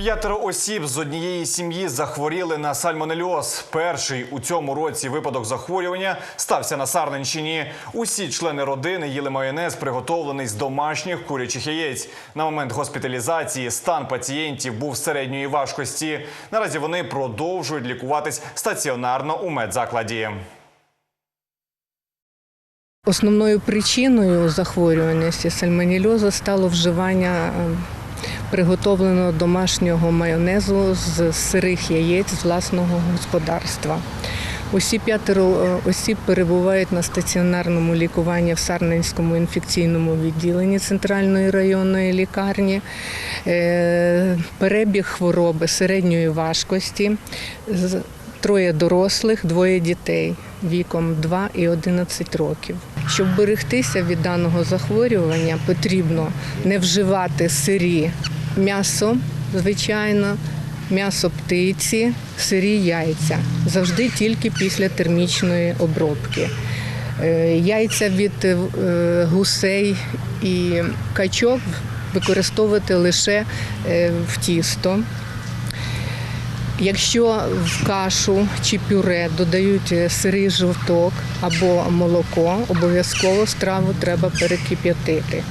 П'ятеро осіб з однієї сім'ї захворіли на сальмонельоз. Перший у цьому році випадок захворювання стався на Сарненщині. Усі члени родини їли майонез, приготовлений з домашніх курячих яєць. На момент госпіталізації стан пацієнтів був середньої важкості. Наразі вони продовжують лікуватись стаціонарно у медзакладі. Основною причиною захворюваності сальмонельозу стало вживання приготовленого домашнього майонезу з сирих яєць з власного господарства. Усі п'ятеро е, осіб перебувають на стаціонарному лікуванні в Сарненському інфекційному відділенні центральної районної лікарні. Е, Перебіг хвороби середньої важкості. Троє дорослих, двоє дітей віком 2 і 11 років. Щоб берегтися від даного захворювання, потрібно не вживати сирі м'ясо, звичайно, м'ясо птиці, сирі яйця. Завжди тільки після термічної обробки. Е, Яйця від е, гусей і качок використовувати лише е, в тісто. Якщо в кашу чи пюре додають сирий жовток або молоко, обов'язково страву треба перекип'ятити.